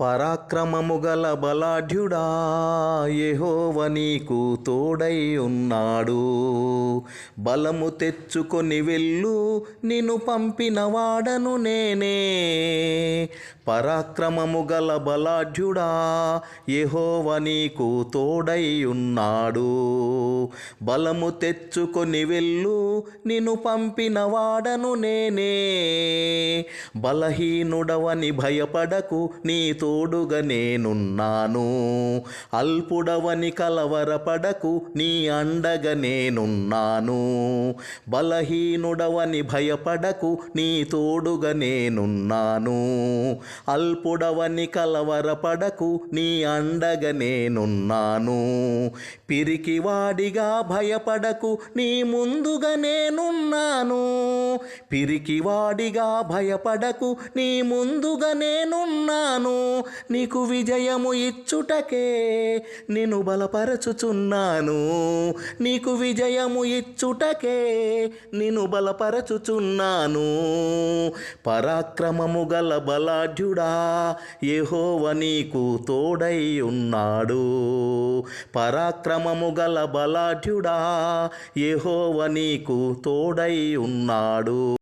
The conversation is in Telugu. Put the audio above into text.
పరాక్రమము గల బలాఢ్యుడా యెహోవ నీకు తోడై ఉన్నాడు. బలము తెచ్చుకొని వెళ్ళు నిన్ను పంపినవాడను నేనే. పరాక్రమము గల బలాఢ్యుడా యెహోవ నీకు తోడై ఉన్నాడు. బలము తెచ్చుకొని వెళ్ళు నిన్ను పంపిన వాడను నేనే. బలహీనుడవని భయపడకు నీ తోడుగా నేనున్నాను. అల్పుడవని కలవరపడకు నీ అండగా నేనున్నాను. బలహీనుడవని భయపడకు నీ తోడుగా నేనున్నాను. అల్పుడవని కలవరపడకు నీ అండగా నేనున్నాను. పిరికివాడిగా భయపడకు నీ ముందుగా నేనున్నాను. పిరికివాడిగా భయపడకు నీ ముందుగా నేనున్నాను. నీకు విజయము ఇచ్చుటకే నిన్ను బలపరచుచున్నాను. నీకు విజయము ఇచ్చుటకే నిన్ను బలపరచుచున్నాను. పరాక్రమము గల బలాఢ్యుడా యెహోవ నీకు తోడై ఉన్నాడు. పరాక్రమము గల బలాఢ్యుడా యెహోవ నీకు తోడై ఉన్నాడు.